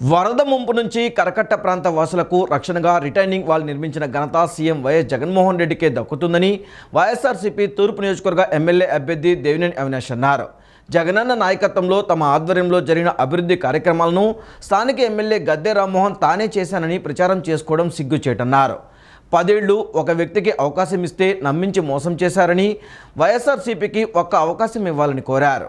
వరద ముంపు నుంచి కరకట్ట ప్రాంత వాసులకు రక్షణగా రిటైనింగ్ వాల్ నిర్మించిన ఘనత సీఎం వైఎస్ జగన్మోహన్ రెడ్డికే దక్కుతుందని వైఎస్ఆర్సీపీ తూర్పు నియోజకవర్గ ఎమ్మెల్యే అభ్యర్థి దేవినేని అవినాష్ అన్నారు. జగనన్న నాయకత్వంలో తమ ఆధ్వర్యంలో జరిగిన అభివృద్ధి కార్యక్రమాలను స్థానిక ఎమ్మెల్యే గద్దె రామ్మోహన్ తానే చేశానని ప్రచారం చేసుకోవడం సిగ్గుచేటన్నారు. పదేళ్ళు ఒక వ్యక్తికి అవకాశం ఇస్తే నమ్మించి మోసం చేశారని వైఎస్ఆర్సీపీకి ఒక్క అవకాశం ఇవ్వాలని కోరారు.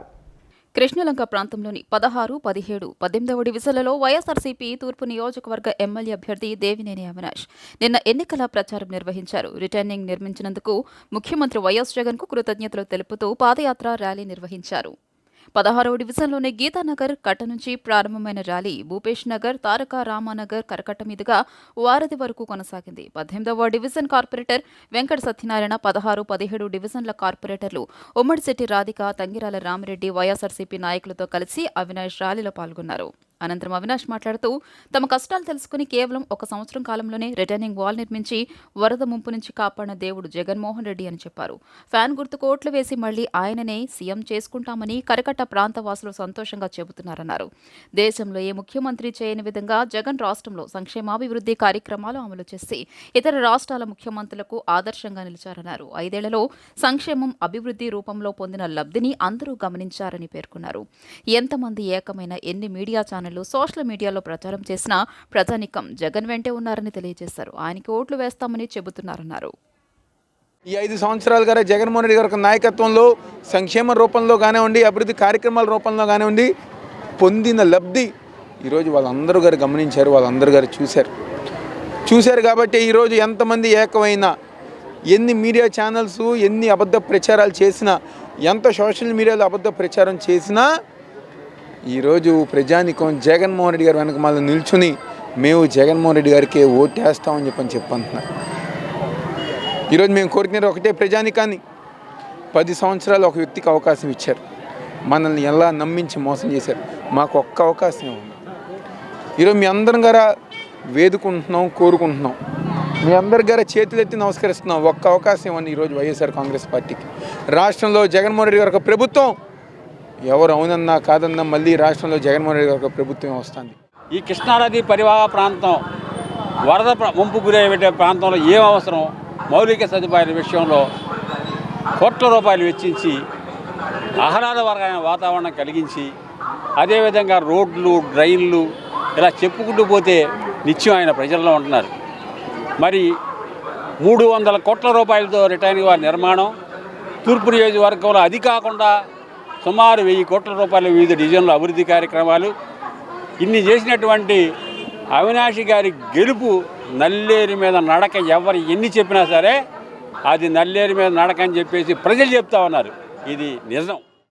కృష్ణలంక ప్రాంతంలోని పదహారు పదిహేడు పద్దెనిమిదవ డివిజన్లలో వైఎస్ఆర్సీపీ తూర్పు నియోజకవర్గ ఎమ్మెల్యే అభ్యర్థి దేవినేని అవినాష్. నిన్న ఎన్నికల ప్రచారం నిర్వహించారు. రిటర్నింగ్ నిర్మించినందుకు ముఖ్యమంత్రి వైఎస్ జగన్కు కృతజ్ఞతలు తెలుపుతూ పాదయాత్ర ర్యాలీ నిర్వహించారు. పదహారవ డివిజన్లోని గీతానగర్ కట్ట నుంచి ప్రారంభమైన ర్యాలీ భూపేష్ నగర్ తారక రామానగర్ కరకట్ట మీదుగా వారధి వరకు కొనసాగింది. పద్దెనిమిదవ డివిజన్ కార్పొరేటర్ వెంకట సత్యనారాయణ పదహారు పదిహేడు డివిజన్ల కార్పొరేటర్లు ఉమ్మడిశెట్టి రాధిక తంగిరాల రామిరెడ్డి వైఎస్ఆర్సీపీ నాయకులతో కలిసి అవినాష్ ర్యాలీలో పాల్గొన్నారు. అనంతరం అవినాష్ మాట్లాడుతూ తమ కష్టాలు తెలుసుకుని కేవలం ఒక సంవత్సరం కాలంలోనే రిటర్నింగ్ వాల్ నిర్మించి వరద ముంపు నుంచి కాపాడిన దేవుడు జగన్మోహన్ రెడ్డి అని చెప్పారు. ఫ్యాన్ గుర్తు కోట్లు వేసి మళ్ళీ ఆయననే సీఎం చేసుకుంటామని కరకట్ట ప్రాంత వాసులు సంతోషంగా చెబుతున్నారన్నారు. దేశంలో ఏ ముఖ్యమంత్రి చేయని విధంగా జగన్ రాష్ట్రంలో సంక్షేమాభివృద్ధి కార్యక్రమాలు అమలు చేసి ఇతర రాష్ట్రాల ముఖ్యమంత్రులకు ఆదర్శంగా నిలిచారన్నారు. ఐదేళ్ళలో సంక్షేమం అభివృద్ధి రూపంలో పొందిన లబ్ధిని అందరూ గమనించారని పేర్కొన్నారు. ఎంతమంది ఏకమైన ఎన్ని మీడియా ఛానల్ ఛానళ్ళు సోషల్ మీడియాలో ప్రచారం చేసినా ప్రజానికం జగన్ వెంటే ఉన్నారని తెలియజేశారు. ఆయనకి ఓట్లు వేస్తామని చెబుతున్నారన్నారు. ఈ ఐదు సంవత్సరాలుగా జగన్మోహన్ రెడ్డి గారి నాయకత్వంలో సంక్షేమ రూపంలో కానివ్వండి అభివృద్ధి కార్యక్రమాల రూపంలో కానివ్వండి పొందిన లబ్ధి ఈరోజు వాళ్ళందరూ గారు గమనించారు వాళ్ళందరూ గారు చూశారు. చూశారు కాబట్టి ఈరోజు ఎంతమంది ఏకమైనా ఎన్ని మీడియా ఛానల్స్ ఎన్ని అబద్ధ ప్రచారాలు చేసినా ఎంత సోషల్ మీడియాలో అబద్ధ ప్రచారం చేసినా ఈరోజు ప్రజానికం జగన్మోహన్ రెడ్డి గారు వెనక మళ్ళీ నిల్చుని మేము జగన్మోహన్ రెడ్డి గారికి ఓటేస్తామని చెప్పని చెప్పంటున్నారు ఈరోజు మేము కోరుకునేది ఒకటే ప్రజానికాన్ని. పది సంవత్సరాలు ఒక వ్యక్తికి అవకాశం ఇచ్చారు. మనల్ని ఎలా నమ్మించి మోసం చేశారు. మాకు ఒక్క అవకాశం ఉంది. ఈరోజు మీ అందరం గారా వేదుకుంటున్నాం కోరుకుంటున్నాం. మీ అందరి గారా చేతులెత్తి నమస్కరిస్తున్నాం. ఒక్క అవకాశం ఇవ్వండి ఈరోజు వైఎస్ఆర్ కాంగ్రెస్ పార్టీకి. రాష్ట్రంలో జగన్మోహన్ రెడ్డి గారి ప్రభుత్వం ఎవరు అవునన్నా కాదన్నా మళ్ళీ రాష్ట్రంలో జగన్మోహన్ రెడ్డి గారి యొక్క ప్రభుత్వం వస్తుంది. ఈ కృష్ణానది పరివాహ ప్రాంతం వరద ముంపు గురయ్యే ప్రాంతంలో ఏం అవసరం? మౌలిక సదుపాయాల విషయంలో కోట్ల రూపాయలు వెచ్చించి ఆహ్లాదకరమైన వాతావరణం కలిగించి అదేవిధంగా రోడ్లు డ్రైన్లు ఇలా చెప్పుకుంటూ పోతే నిత్యం ఆయన ప్రజల్లో ఉంటున్నారు. మరి మూడు వందల కోట్ల రూపాయలతో రిటైనింగ్ వారి నిర్మాణం తూర్పు నియోజకవర్గంలో అది కాకుండా సుమారు వెయ్యి కోట్ల రూపాయల వివిధ డివిజన్ల అభివృద్ధి కార్యక్రమాలు ఇన్ని చేసినటువంటి అవినాషి గారి గెలుపు నల్లేరు మీద నడక ఎవరు ఎన్ని చెప్పినా సరే అది నల్లేరు మీద నడక అని చెప్పేసి ప్రజలు చెప్తా ఉన్నారు. ఇది నిజం.